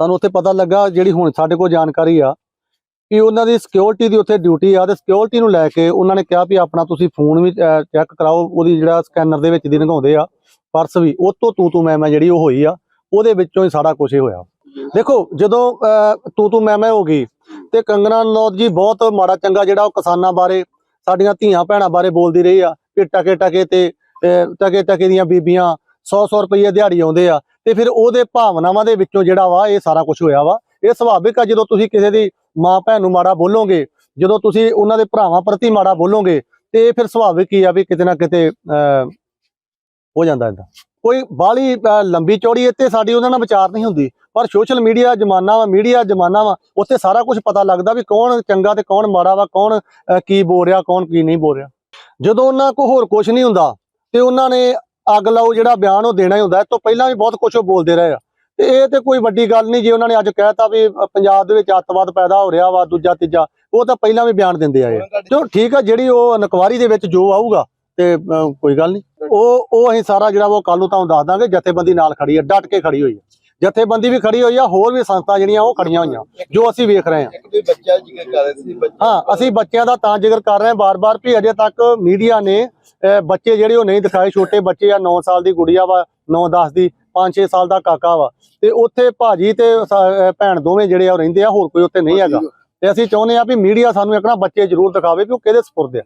ਸਾਨੂੰ ਉੱਥੇ ਪਤਾ ਲੱਗਾ ਜਿਹੜੀ ਹੁਣ ਸਾਡੇ ਕੋਲ ਜਾਣਕਾਰੀ ਆ ਕਿ ਉਹਨਾਂ ਦੀ ਸਿਕਿਉਰਿਟੀ ਦੀ ਉੱਥੇ ਡਿਊਟੀ ਆ ਤੇ ਸਿਕਿਉਰਿਟੀ ਨੂੰ ਲੈ ਕੇ ਉਹਨਾਂ ਨੇ ਕਿਹਾ ਵੀ ਆਪਣਾ ਤੁਸੀਂ ਫੋਨ ਵੀ ਚੈੱਕ ਕਰਾਓ ਉਹਦੀ ਜਿਹੜਾ ਸਕੈਨਰ ਦੇ ਵਿੱਚ ਦੀ ਲੰਘਾਉਂਦੇ ਆ ਪਰਸ ਵੀ ਉਹ ਤੋਂ ਤੂੰ ਤੂੰ ਮੈਂ ਮੈਂ ਜਿਹੜੀ ਉਹ ਹੋਈ ਆ ਉਹਦੇ ਵਿੱਚੋਂ ਹੀ ਸਾਰਾ ਕੁਝ ਇਹ ਹੋਇਆ। ਦੇਖੋ ਜਦੋਂ ਅਹ, ਤੂੰ ਤੂੰ ਮੈਂ ਮੈਂ ਹੋ ਗਈ ਤੇ ਕੰਗਨਾ ਨੌਦ ਜੀ ਬਹੁਤ ਮਾੜਾ ਚੰਗਾ ਜਿਹੜਾ ਉਹ ਕਿਸਾਨਾਂ ਬਾਰੇ ਸਾਡੀਆਂ ਧੀਆਂ ਭੈਣਾਂ ਬਾਰੇ ਬੋਲਦੀ ਰਹੀ ਆ ਕਿ ਟਕੇ ਟਕੇ ਤੇ ਟਕੇ ਟਕੇ ਦੀਆਂ ਬੀਬੀਆਂ 100-100 ਰੁਪਏ ਦਿਹਾੜੀ ਆਉਂਦੇ ਆ ਤੇ ਫਿਰ ਉਹਦੇ ਭਾਵਨਾਵਾਂ ਦੇ ਵਿੱਚੋਂ ਜਿਹੜਾ ਵਾ ਇਹ ਸਾਰਾ ਕੁਝ ਹੋਇਆ ਵਾ। ਇਹ ਸੁਭਾਵਿਕ ਆ ਜਦੋਂ ਤੁਸੀਂ ਕਿਸੇ ਦੀ ਮਾਂ ਭੈਣ ਨੂੰ ਮਾੜਾ ਬੋਲੋਗੇ ਜਦੋਂ ਤੁਸੀਂ ਉਹਨਾਂ ਦੇ ਭਰਾਵਾਂ ਪ੍ਰਤੀ ਮਾੜਾ ਬੋਲੋਗੇ ਤੇ ਫਿਰ ਸੁਭਾਵਿਕ ਹੀ ਆ ਵੀ ਕਿਤੇ ਨਾ ਕਿਤੇ ਅਹ, ਹੋ ਜਾਂਦਾ ਇਦਾਂ ਕੋਈ ਬਾਹਲੀ ਅਹ, ਲੰਬੀ ਚੌੜੀ ਇੱਥੇ ਸਾਡੀ ਉਹਨਾਂ ਨਾਲ ਵਿਚਾਰ ਨਹੀਂ ਹੁੰਦੀ ਪਰ ਸੋਸ਼ਲ ਮੀਡੀਆ ਜ਼ਮਾਨਾ ਵਾ ਮੀਡੀਆ ਜ਼ਮਾਨਾ ਵਾ ਉੱਥੇ ਸਾਰਾ ਕੁਝ ਪਤਾ ਲੱਗਦਾ ਵੀ ਕੌਣ ਚੰਗਾ ਤੇ ਕੌਣ ਮਾੜਾ ਵਾ ਕੌਣ ਕੀ ਬੋਲ ਰਿਹਾ ਕੌਣ ਕੀ ਨਹੀਂ ਬੋਲ ਰਿਹਾ। ਜਦੋਂ ਉਹਨਾਂ ਕੋ ਹੋਰ ਕੁਝ ਨਹੀਂ ਹੁੰਦਾ ਤੇ ਉਹਨਾਂ ਨੇ ਅੱਗ ਲਾਓ ਜਿਹੜਾ ਬਿਆਨ ਉਹ ਦੇਣਾ ਹੀ ਹੁੰਦਾ, ਇਸ ਤੋਂ ਪਹਿਲਾਂ ਵੀ ਬਹੁਤ ਕੁਝ ਉਹ ਬੋਲਦੇ ਰਹੇ ਆ। ਤੇ ਇਹ ਤੇ ਕੋਈ ਵੱਡੀ ਗੱਲ ਨਹੀਂ, ਜੇ ਉਹਨਾਂ ਨੇ ਅੱਜ ਕਹਿਤਾ ਵੀ ਪੰਜਾਬ ਦੇ ਵਿੱਚ ਅੱਤਵਾਦ ਪੈਦਾ ਹੋ ਰਿਹਾ ਵਾ, ਦੂਜਾ, ਤੀਜਾ, ਉਹ ਤਾਂ ਪਹਿਲਾਂ ਵੀ ਬਿਆਨ ਦਿੰਦੇ ਆਏ ਆ। ਚਲੋ ਠੀਕ ਆ, ਜਿਹੜੀ ਉਹ ਇਨਕੁਆਰੀ ਦੇ ਵਿੱਚ ਜੋ ਆਊਗਾ ਤੇ ਕੋਈ ਗੱਲ ਨਹੀਂ। ਉਹ ਉਹ ਅਸੀਂ ਸਾਰਾ ਜਿਹੜਾ ਵਾ ਉਹ ਕੱਲ ਨੂੰ ਤੁਹਾਨੂੰ ਦੱਸ ਦਾਂਗੇ, ਜਥੇਬੰਦੀ ਨਾਲ ਖੜੀ ਹੈ ਡਟ ਕੇ ਖੜੀ ਹੋਈ ਹੈ ਜਥੇਬੰਦੀ ਵੀ ਖੜੀ ਹੋਈ ਆ ਹੋਰ ਵੀ ਸੰਸਥਾ ਜਿਹੜੀਆਂ ਉਹ ਖੜੀਆਂ ਹੋਈਆਂ ਜੋ ਅਸੀਂ ਵੇਖ ਰਹੇ ਹਾਂ। ਇੱਕ ਵੀ ਬੱਚਾ ਜ਼ਿਕਰ ਕਰ ਰਹੇ ਸੀ ਬੱਚਾ ਹਾਂ ਅਸੀਂ ਬੱਚਿਆਂ ਦਾ ਤਾਂ ਜ਼ਿਕਰ ਕਰ ਰਹੇ ਹਾਂ ਬਾਰ-ਬਾਰ ਵੀ ਅਜੇ ਤੱਕ ਮੀਡੀਆ ਨੇ ਬੱਚੇ ਜਿਹੜੇ ਉਹ ਨਹੀਂ ਦਿਖਾਏ ਛੋਟੇ ਬੱਚੇ ਆ 9 ਸਾਲ ਦੀ ਗੁੜੀਆ ਵਾ 9-10 ਦੀ 5-6 ਸਾਲ ਦਾ ਕਾਕਾ ਵਾ। ਤੇ ਉੱਥੇ ਭਾਜੀ ਤੇ ਭੈਣ ਦੋਵੇਂ ਜਿਹੜੇ ਆ ਉਹ ਰਹਿੰਦੇ ਆ ਹੋਰ ਕੋਈ ਉੱਥੇ ਨਹੀਂ ਹੈਗਾ। ਤੇ ਅਸੀਂ ਚਾਹੁੰਦੇ ਆ ਵੀ ਮੀਡੀਆ ਸਾਨੂੰ ਇੱਕ ਨਾ ਬੱਚੇ ਜ਼ਰੂਰ ਦਿਖਾਵੇ ਵੀ ਉਹ ਕਿਹਦੇ ਸਪੁਰਦ ਆ।